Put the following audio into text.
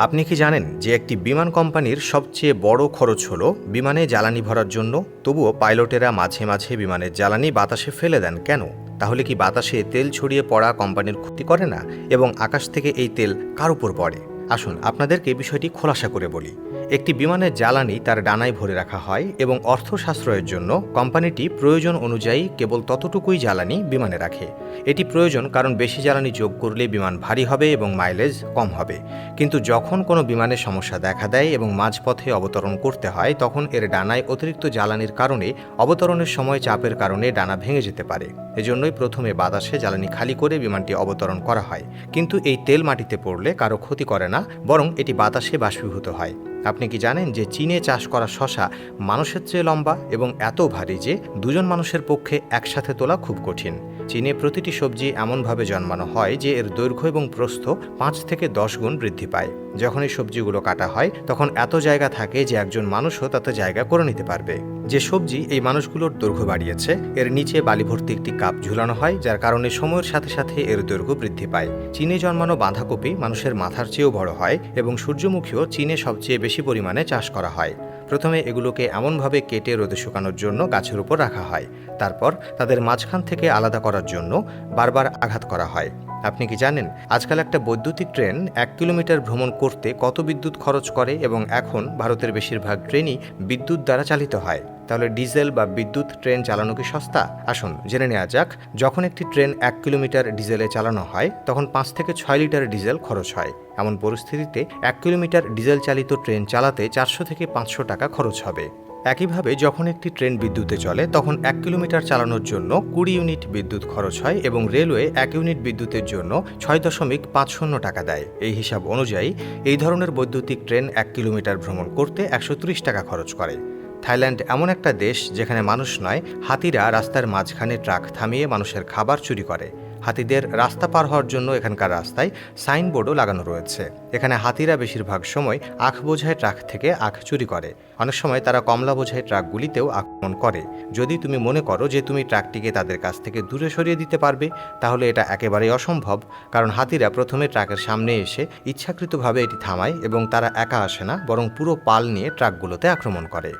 আপনি কি জানেন যে একটি বিমান কোম্পানির সবচেয়ে বড় খরচ হলো বিমানে জ্বালানি ভরার জন্য? তবুও পাইলটেরা মাঝে মাঝে বিমানের জ্বালানি বাতাসে ফেলে দেন কেন? তাহলে কি বাতাসে তেল ছড়িয়ে পড়া কোম্পানির ক্ষতি করে না? এবং আকাশ থেকে এই তেল কার উপর পড়ে? আসুন আপনাদেরকে বিষয়টি খোলাসা করে বলি। একটি বিমানের জ্বালানি তার ডানায় ভরে রাখা হয় এবং অর্থ সাশ্রয়ের জন্য কোম্পানিটি প্রয়োজন অনুযায়ী কেবল ততটুকুই জ্বালানি বিমানে রাখে। এটি প্রয়োজন কারণ বেশি জ্বালানি যোগ করলে বিমান ভারী হবে এবং মাইলেজ কম হবে। কিন্তু যখন কোনো বিমানের সমস্যা দেখা দেয় এবং মাঝপথে অবতরণ করতে হয়, তখন এর ডানায় অতিরিক্ত জ্বালানির কারণে অবতরণের সময় চাপের কারণে ডানা ভেঙে যেতে পারে। এজন্যই প্রথমে বাতাসে জ্বালানি খালি করে বিমানটি অবতরণ করা হয়। কিন্তু এই তেল মাটিতে পড়লে কারও ক্ষতি করে না, বরং এটি বাতাসে বাষ্পীভূত হয়। আপনি কি জানেন যে চীনে চাষ করা শশা মানুষের চেয়ে লম্বা এবং এত ভারী যে দুজন মানুষের পক্ষে একসাথে তোলা খুব কঠিন? চীনে প্রতিটি সবজি এমনভাবে জন্মানো হয় যে এর দৈর্ঘ্য এবং প্রস্থ পাঁচ থেকে দশ গুণ বৃদ্ধি পায়। যখন এই সবজিগুলো কাটা হয়, তখন এত জায়গা থাকে যে একজন মানুষও তাতে জায়গা করে নিতে পারবে। যে সবজি এই মানুষগুলোর দৈর্ঘ্য বাড়িয়েছে, এর নিচে বালিভর্তি একটি কাপ ঝুলানো হয়, যার কারণে সময়ের সাথে সাথে এর দৈর্ঘ্য বৃদ্ধি পায়। চীনে জন্মানো বাঁধাকপি মানুষের মাথার চেয়েও বড় হয় এবং সূর্যমুখীও চীনে সবচেয়ে বেশি পরিমাণে চাষ করা হয়। প্রথমে এগুলোকে এমনভাবে কেটে রোদে শুকানোর জন্য গাছের উপর রাখা হয়। তারপর তাদের মাঝখান থেকে আলাদা করার জন্য বারবার আঘাত করা হয়। আপনি কি জানেন, আজকাল একটা বৈদ্যুতিক ট্রেন এক কিলোমিটার ভ্রমণ করতে কত বিদ্যুৎ খরচ করে এবং এখন ভারতের বেশিরভাগ ট্রেনই বিদ্যুৎ দ্বারা চালিত হয়? তাহলে ডিজেল বা বিদ্যুৎ ট্রেন চালানো কি সস্তা? আসুন, জেনে নেওয়া যাক। যখন একটি ট্রেন এক কিলোমিটার ডিজেলে চালানো হয়, তখন পাঁচ থেকে ছয় লিটার ডিজেল খরচ হয়। এমন পরিস্থিতিতে এক কিলোমিটার ডিজেল চালিত ট্রেন চালাতে চারশো থেকে পাঁচশো টাকা খরচ হবে। একইভাবে, যখন একটি ট্রেন বিদ্যুতে চলে, তখন এক কিলোমিটার চালানোর জন্য কুড়ি ইউনিট বিদ্যুৎ খরচ হয় এবং রেলওয়ে এক ইউনিট বিদ্যুতের জন্য ছয় দশমিক পাঁচ শূন্য টাকা দেয়। এই হিসাব অনুযায়ী, এই ধরনের বৈদ্যুতিক ট্রেন এক কিলোমিটার ভ্রমণ করতে একশো ত্রিশ টাকা খরচ করে। থাইল্যান্ড এমন একটা দেশ যেখানে মানুষ নয়, হাতিরা রাস্তার মাঝখানে ট্রাক থামিয়ে মানুষের খাবার চুরি করে। হাতিদের রাস্তা পার হওয়ার জন্য এখানকার রাস্তায় সাইনবোর্ডও লাগানো রয়েছে। এখানে হাতিরা বেশিরভাগ সময় আখ বোঝায় ট্রাক থেকে আখ চুরি করে। অনেক সময় তারা কমলা বোঝাই ট্রাকগুলিতেও আক্রমণ করে। যদি তুমি মনে করো যে তুমি ট্রাকটিকে তাদের কাছ থেকে দূরে সরিয়ে দিতে পারবে, তাহলে এটা একেবারেই অসম্ভব, কারণ হাতিরা প্রথমে ট্রাকের সামনে এসে ইচ্ছাকৃতভাবে এটি থামায় এবং তারা একা আসে না, বরং পুরো পাল নিয়ে ট্রাকগুলোতে আক্রমণ করে।